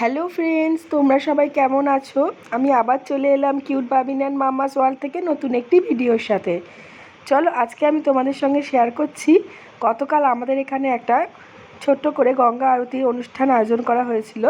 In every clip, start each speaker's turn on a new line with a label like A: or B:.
A: Hello friends, তোমরা সবাই কেমন আছো? আমি আবার চলে এলাম cute Babin and mamma's world থেকে নতুন একটি ভিডিওর সাথে। চলো, আজকে আমি তোমাদের সঙ্গে শেয়ার করছি, গতকাল আমাদের এখানে একটা ছোট্ট করে গঙ্গা আরতির অনুষ্ঠান আয়োজন করা হয়েছিল।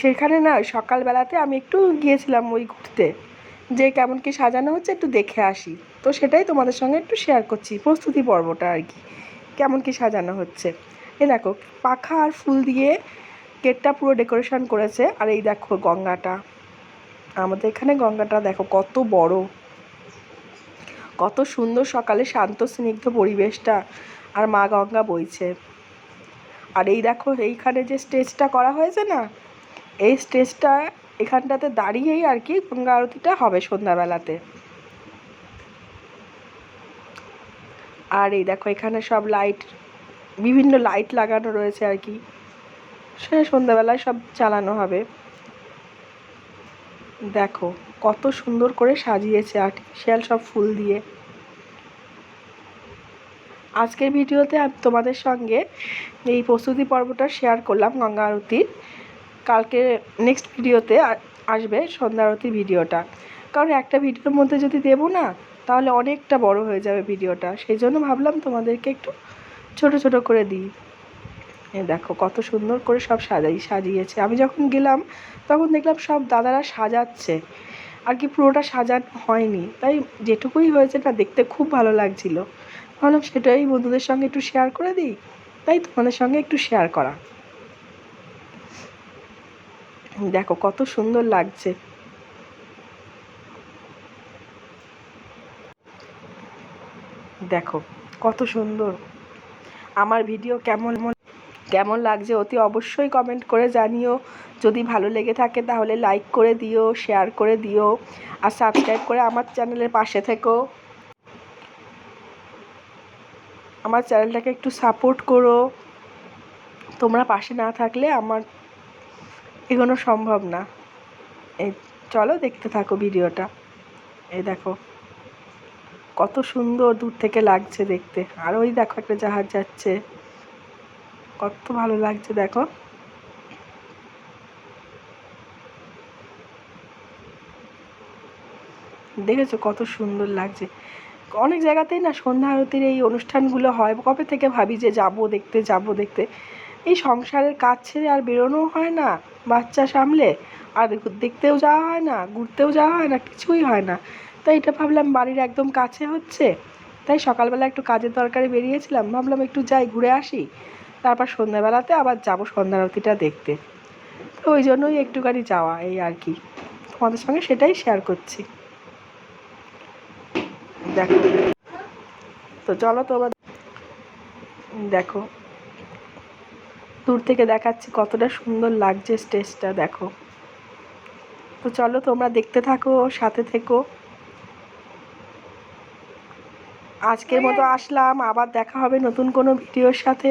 A: সেখানে না, সকালবেলাতে আমি একটু গিয়েছিলাম ওই ঘুরতে। যে কেমন কি সাজানো হচ্ছে, একটু দেখে আসি। তো সেটাই তোমাদের সঙ্গে একটু শেয়ার করছি, প্রস্তুতি পর্বটা আর কি। কেমন কি সাজানো হচ্ছে। এ দেখো, পাখা আর ফুল দিয়ে গেটটা পুরো ডেকোরেশন করেছে, আর এই দেখো গঙ্গাটা। আমাদের এখানে গঙ্গাটা দেখো কত বড়। কত সুন্দর সকালে শান্ত, স্নিগ্ধ পরিবেশটা, আর মা গঙ্গা বইছে। আর এই দেখো এইখানে যে স্টেজটা করা হয়েছে না, এই স্টেজটা এখানটাতে দাঁড়িয়েই আর কি গঙ্গা আরতিটা হবে সন্ধ্যাবেলাতে। আর এই দেখো এখানে সব লাইট, বিভিন্ন লাইট লাগানো রয়েছে আর কি। সে সন্ধ্যাবেলায় সব চালানো হবে। দেখো, কত সুন্দর করে সাজিয়েছে আর্টিফিশিয়াল সব ফুল দিয়ে। আজকের ভিডিওতে আমি তোমাদের সঙ্গে এই প্রস্তুতি পর্বটা শেয়ার করলাম গঙ্গা আরতির। কালকে নেক্সট ভিডিওতে আসবে সন্ধ্যা আরতির ভিডিওটা। কারণ একটা ভিডিওর মধ্যে যদি দেবো না, তাহলে অনেকটা বড় হয়ে যাবে ভিডিওটা। সেই জন্য ভাবলাম তোমাদেরকে একটু ছোট ছোট করে দিই। দেখো কত সুন্দর করে সব সাজাই, সাজিয়েছে। আমি যখন গেলাম, তখন দেখলাম সব দাদারা সাজাচ্ছে। আর কি পুরোটা সাজানো হয়নি। তাই যেটুকুই হয়েছে না দেখতে খুব ভালো লাগছিল। ভাবলাম সেটাই বন্ধুদের সঙ্গে একটু শেয়ার করে দিই। তাই তোমাদের সঙ্গে একটু শেয়ার করা। দেখো কত সুন্দর লাগছে। দেখো কত সুন্দর। আমার ভিডিও কেমন কেমন লাগছে অতি অবশ্যই কমেন্ট করে জানিও। যদি ভালো লেগে থাকে তাহলে লাইক করে দিও শেয়ার করে দিও, আর সাবস্ক্রাইব করে আমার চ্যানেলের পাশে থেকো। আমার চ্যানেলটাকে একটু সাপোর্ট করো। তোমরা পাশে না থাকলে আমার এগোনো সম্ভব না। এই চলো দেখতে থাকো ভিডিওটা। এই দেখো, কত সুন্দর দূর থেকে লাগছে দেখতে। আর ওই দেখো একটা জাহাজ যাচ্ছে। কত ভালো লাগছে দেখো। দেখেছ কত সুন্দর লাগছে। অনেক জায়গাতেই না সন্ধ্যা আরতির এই অনুষ্ঠানগুলো হয়। কবে থেকে ভাবি যে যাব দেখতে যাব দেখতে। এই সংসারের কাজ ছেড়ে আর বেরোনোও হয় না। বাচ্চা সামলে আর দেখতেও যাওয়া হয় না, ঘুরতেও যাওয়া হয় না, কিছুই হয় না। তাই এটা ভাবলাম বাড়ির একদম কাছে হচ্ছে। তাই সকালবেলা একটু কাজের দরকারে বেরিয়েছিলাম। ভাবলাম একটু যাই, ঘুরে আসি। তারপর সন্ধ্যাবেলাতে আবার যাব সন্ধ্যা আরতিটা দেখতে। তো ওই জন্যই একটুখানি যাওয়া, এই আর কি। তোমাদের সঙ্গে সেটাই শেয়ার করছি। দেখো। তো চলো তো আবার দেখো। দূর থেকে দেখাচ্ছি কতটা সুন্দর লাগছে স্টেজটা, দেখো। তো চলো তোমরা দেখতে থাকো, সাথে থেকো। আজকের মতো আসলাম, আবার দেখা হবে নতুন কোনো ভিডিওর সাথে।